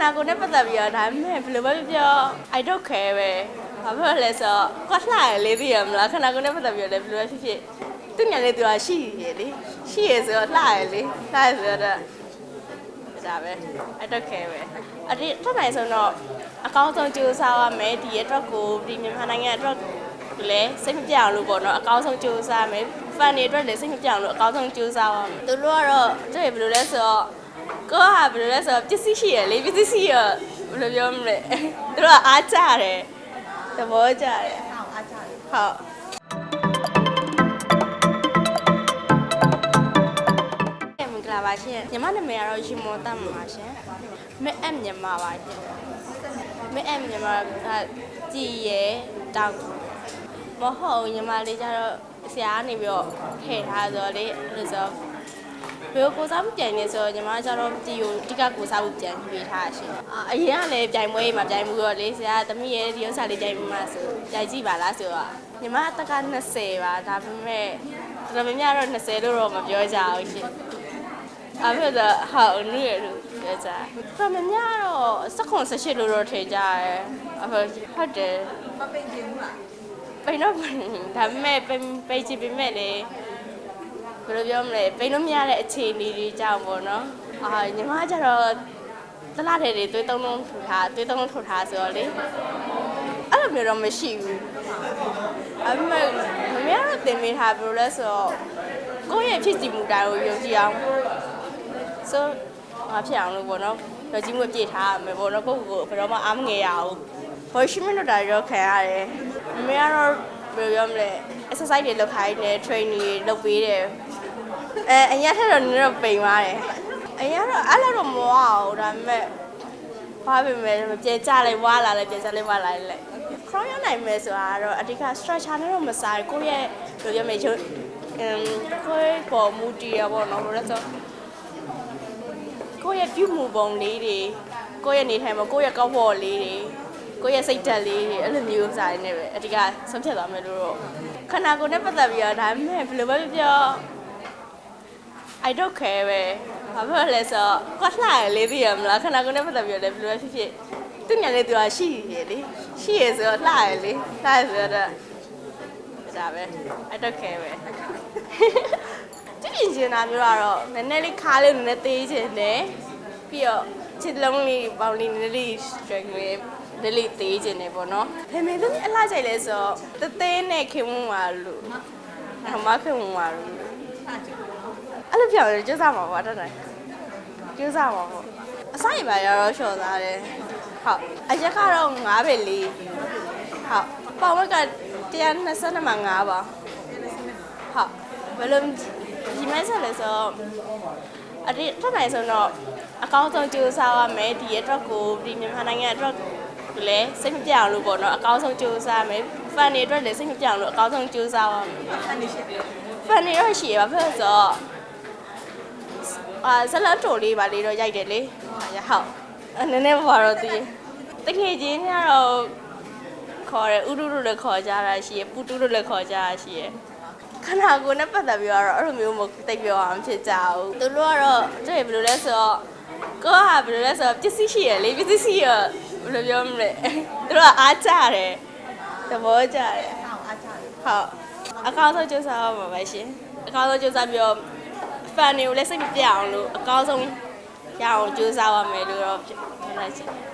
နာကိုယ်နဲ့ပတ်သက်ပြီးတော့ဒါပေမဲ့ဘယ်လိုပဲပြော I don't care ပဲဘာဖြစ်လဲဆိုတော့ကွာလှရလေးသိရမလားခနာကိုယ်နဲ့ပတ်သက်ပြီးတော့လည်းဘယ်လိုပဲဖြစ်ဖြစ်သူညာလေးသူကရှိရလေရှိရဆိုတော့လှရလေလှရဆိုတော့ဒါပဲ I don't care ပဲအဒီထပ်နိုင်ဆုံးတော့အကောင်းဆုံးကြိုးစားရမယ်ဒီအတွက်ကိုဒီမြန်မာနိုင်ငံအတွက်လည်းစိတ်မပြအောင်လို့ပေါ့နော်အကောင်းဆုံးကြိုးစားမယ် fan တွေအတွက်လည်းစိတ်မပြအောင်လို့အကောင်းဆုံးကြိုးစားရမယ်သူတို့ကတော့တဲ့ဘယ်လိုလဲဆိုတော့ ကိုကဘယ်လိုလဲဆိုတော့ပစ္စည်းရှိရလေပစ္စည်းရှိရဘယ်လိုပြောမလဲသူတို့ကအားကြတယ်သဘောကျတယ်ဟုတ်မင်္ဂလာပါရှင်ညီမနာမည်ကတော့ရှင်မောတတ်မှာပါရှင်မက်အပ်မြန်မာပါရှင်မက်အပ်မြန်မာကကြည်ရဲတောက်မဟုတ်ညီမလေးကျတော့ဆရာကနေပြီးတော့ထည့်ထားဆိုတော့လေအဲ့လိုဆို ဘယ်ကိုစားမှုပြန်နေဆိုတော့ညီမကျတော့ဒီကိုအဓိကကိုစားမှုပြန်ပေးထားရှင်အာအရင်ကလည်းပြိုင်ပွဲမှာပြိုင်မှုတော့လေဆရာသမီးရဲ့ဒီဥစ္စာလေးပြိုင်မှုမှာဆိုပြိုင်ကြည့်ပါလားဆိုတော့ညီမအသက်က20ပါဒါပေမဲ့တော်တော်များများတော့20လို့တော့မပြောကြဘူးရှင်အဖေကဟာနူရလို့ပြောကြ။ဘာမများတော့စက်ခွန်18လို့တော့ထင်ကြရဲ။အဖေဟုတ်တယ်။မပိတ်ချင်ဘူးလား။ပိတ်တော့ပိတ်ဒါပေမဲ့ပိတ်ပိတ်ချင်ပေမဲ့လေ ဘယ်လိုပြောမလဲပိတ်လို့မရတဲ့အခြေအနေတွေကြောင့်ပေါ့နော်။အာညီမကျတော့တလားတဲ့တွေသွေးသုံးလုံးထူထားသွေးသုံးလုံးထူထားဆိုတော့လေအဲ့လိုမျိုးတော့မရှိဘူး။အမေမမရတော့တင်မိထားဘယ်လိုလဲဆိုတော့ကိုယ့်ရဲ့ဖြစ်စီမှုတိုင်းကိုယုံကြည်အောင်ဆိုငါဖြစ်အောင်လို့ပေါ့နော်ရကြီးမွေးပြေထားရမယ်ပေါ့နော်ကိုယ့်ကိုယ်ကိုဘယ်တော့မှအားမငယ်ရအောင်ဘောရှိမင်းတို့တာရောခံရတယ်မမေကတော့ ဘယ်လိုပြောမလဲ exercise တွေလုပ်ခိုင်းတယ် training တွေလုပ်ပေးတယ်အဲအရင်ထက်တော့နည်းတော့ပိန်သွားတယ်အရင်ကတော့အဲ့လိုတော့မဝအောင်ဒါပေမဲ့ဘာပဲမဲ့ပြန်ကြလိုက်ဝါလာလိုက်ပြန်ကြလိုက်ဝါလာလိုက် crown ရနိုင်မယ်ဆိုတာကတော့အဓိက structure နဲ့တော့မစားဘူးကိုယ့်ရဲ့ဘယ်လိုပြောမလဲရုပ်အမ်ကိုယ့်ပေါ်မူတည်ရပေါ့နော်ဘယ်လိုလဲဆိုကိုယ့်ရဲ့ပြုမှုပုံလေးတွေကိုယ့်ရဲ့နေထိုင်ပုံကိုယ့်ရဲ့ကောက်ဖို့လေးတွေ ကိုယ့်ရဲ့စိတ်ဓာတ်လေးတွေအဲ့လိုမျိုးစားနေပဲအဓိကဆုံးဖြတ်သွားမယ်လို့တော့ခန္ဓာကိုယ်နဲ့ပတ်သက်ပြီးတော့ဒါပေမဲ့ဘယ်လိုပဲပြော I don't care ပဲဘာဖြစ်လဲဆိုတော့ကွာလှရလေးသိရမလားခန္ဓာကိုယ်နဲ့ပတ်သက်ပြီးတော့လည်းဘယ်လိုပဲဖြစ်ဖြစ်သူညာလေးသူကရှိရလေရှိရဆိုတော့လှရလေလှရဆိုတော့ဒါပဲ I don't care ပဲကြည့်ရင်တာမျိုးကတော့နည်းနည်းလေးခါလေးနည်းနည်းသေးချင်တယ်ပြီးတော့ ချစ်လုံးလေးပေါင်းလေးနည်းနည်းလေး string လေးနည်းလေးသေးချင်တယ်ပေါ့နော်ဖေမေသမီးအလားကြိုက်လဲဆိုတော့တသေးနဲ့ခင်မွန်းပါလို့အမခင်မွန်းပါလို့အဲ့လိုပြောရင်ကျစားမှာပါတတ်တယ်ကျစားမှာပေါ့အဆိုင်ပါရတော့လျှော်သားတယ်ဟုတ်အရက်ကတော့9ပဲလေးဟုတ်ပေါင်ဝက်က122မှာ9ပါဟုတ်ဘယ်လိုဒီမဲဆက်လဲဆိုတော့ အဒီထပ်နိုင်ဆုံးတော့အကောင်းဆုံးကြိုးစားရမယ်ဒီအတွက်ကိုဒီမြန်မာနိုင်ငံအတွက်လည်းစိတ်မပြအောင်လို့ပေါ့နော်အကောင်းဆုံးကြိုးစားမယ် fan တွေအတွက်လည်းစိတ်မပြအောင်လို့အကောင်းဆုံးကြိုးစားရမယ် fan တွေရှိတယ် fan တွေတော့ရှိရပါဖြစ်ဆိုတော့အာဇလတ်တိုလေးပါလေးတော့ရိုက်တယ်လေရဟုတ်အဲ့နည်းနည်းပါတော့ဒီတကယ်ချင်းကတော့ခေါ်တယ်ဥရုရုလည်းခေါ်ကြတာရှိရပူတူလို့လည်းခေါ်ကြတာရှိရ ခန္ဓာကိုယ်နဲ့ပတ်သက်ပြီးတော့အဲ့လိုမျိုးမတိတ်ပြောအောင်ဖြစ်ကြဘူးသူတို့ကတော့တဲ့ဘယ်လိုလဲဆိုတော့ကိုကဘယ်လိုလဲဆိုတော့ပစ္စည်းရှိရလေပစ္စည်းရှိရဘယ်လိုပြောမလဲသူတို့ကအားကြတယ်သဘောကျတယ်ဟုတ်အကောင်းဆုံးကြိုးစားရမှာပဲရှင်အကောင်းဆုံးကြိုးစားပြီးတော့ fan တွေကိုလည်းစိတ်မပြအောင်လို့အကောင်းဆုံးရအောင်ကြိုးစားရမယ်လို့တော့ဖြစ်နေချင်တယ်